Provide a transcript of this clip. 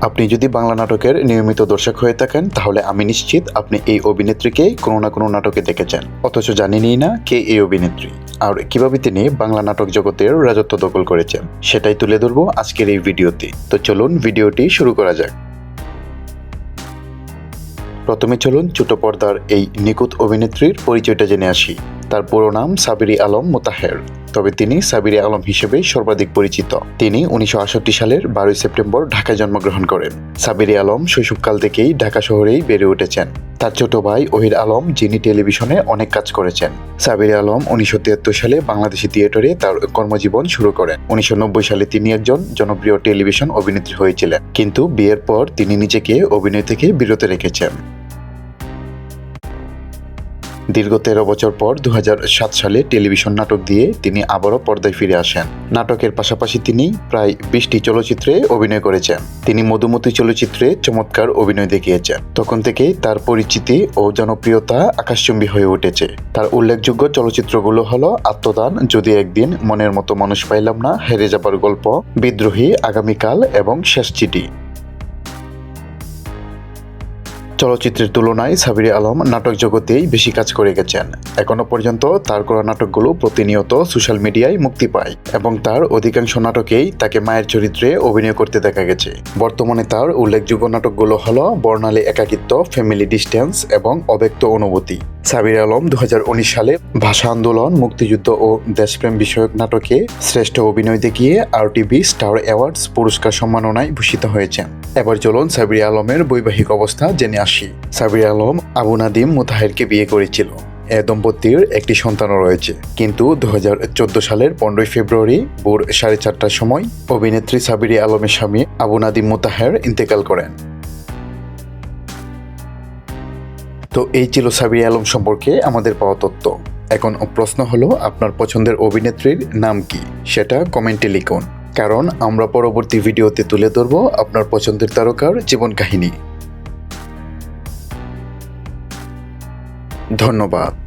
আপনি যদি বাংলা নাটকের নিয়মিত দর্শক হয়ে থাকেন, তাহলে আমি নিশ্চিত আপনি এই অভিনেত্রীকে কোনো না কোনো নাটকে দেখেছেন। অথচ জানেনই না কে এই অভিনেত্রী। আর কীভাবে তিনি বাংলা নাটক জগতের রাজত্ব দখল করেছেন, সেটাই তুলে ধরবো আজকের এই ভিডিওতে। তো চলুন ভিডিওটি শুরু করা যাক। প্রথমে চলুন ছোট পর্দার এই নিখুঁত অভিনেত্রীর পরিচয়টা জেনে আসি। তার পুরো নাম সাবিরি আলম মোতাহের, তবে তিনি সাবিরি আলম হিসেবে সর্বাধিক পরিচিত। তিনি উনিশশো সালের বারোই সেপ্টেম্বর ঢাকায় জন্মগ্রহণ করেন। সাবিরি আলম শৈশবকাল থেকেই ঢাকা শহরেই বেড়ে উঠেছেন। তার ছোট ভাই ওহির আলম, যিনি টেলিভিশনে অনেক কাজ করেছেন। সাবির আলম উনিশশো তিয়াত্তর সালে বাংলাদেশি থিয়েটারে তার কর্মজীবন শুরু করেন। উনিশশো নব্বই সালে তিনি একজন জনপ্রিয় টেলিভিশন অভিনেত্রী হয়েছিলেন। কিন্তু বিয়ের পর তিনি নিজেকে অভিনয় থেকে বিরত রেখেছেন। দীর্ঘ তেরো বছর পর দু হাজার সাত সালে টেলিভিশন নাটক দিয়ে তিনি আবারও পর্দায় ফিরে আসেন। নাটকের পাশাপাশি তিনি প্রায় বিশটি চলচ্চিত্রে অভিনয় করেছেন। তিনি মধুমতি চলচ্চিত্রে চমৎকার অভিনয় দেখিয়েছেন। তখন থেকেই তার পরিচিতি ও জনপ্রিয়তা আকাশচুম্বী হয়ে উঠেছে। তার উল্লেখযোগ্য চলচ্চিত্রগুলো হলো আত্মদান, যদি একদিন মনের মতো মানুষ পাইলাম না, হেরে যাবার গল্প, বিদ্রোহী, আগামীকাল এবং শেষ চিঠি। চলচ্চিত্রের তুলনায় সাবিরি আলম নাটক জগতেই বেশি কাজ করে গেছেন। এখনও পর্যন্ত তার করা নাটকগুলো প্রতিনিয়ত সোশ্যাল মিডিয়ায় মুক্তি পায় এবং তার অধিকাংশ নাটকেই তাকে মায়ের চরিত্রে অভিনয় করতে দেখা গেছে। বর্তমানে তার উল্লেখযোগ্য নাটকগুলো হল বর্ণালী একাকিত্ব, ফ্যামিলি ডিস্টেন্স এবং অব্যক্ত অনুভূতি। সাবির আলম দু হাজার উনিশ সালে ভাষা আন্দোলন, মুক্তিযুদ্ধ ও দেশপ্রেম বিষয়ক নাটকে শ্রেষ্ঠ অভিনয় দেখিয়ে আরটিভি স্টার অ্যাওয়ার্ডস পুরস্কার সম্মাননায় ভূষিত হয়েছেন। এবার চলুন সাবির আলমের বৈবাহিক অবস্থা জেনে আসি। সাবির আলম আবু নাদিম মুতাহেরকে বিয়ে করেছিল। এ দম্পতির একটি সন্তানও রয়েছে। কিন্তু দু হাজার চোদ্দ সালের পনেরোই ফেব্রুয়ারি ভোর সাড়ে চারটার সময় অভিনেত্রী সাবিরি আলমের স্বামী আবু নাদিম মুতাহের ইন্তেকাল করেন। তো এই ছিল সাবি আলম সম্পর্কে আমাদের পাওয়া তথ্য। এখন প্রশ্ন হলো, আপনার পছন্দের অভিনেত্রীর নাম কি? সেটা কমেন্টে লিখুন। কারণ আমরা পরবর্তী ভিডিওতে তুলে ধরব আপনার পছন্দের তারকার জীবন কাহিনী। ধন্যবাদ।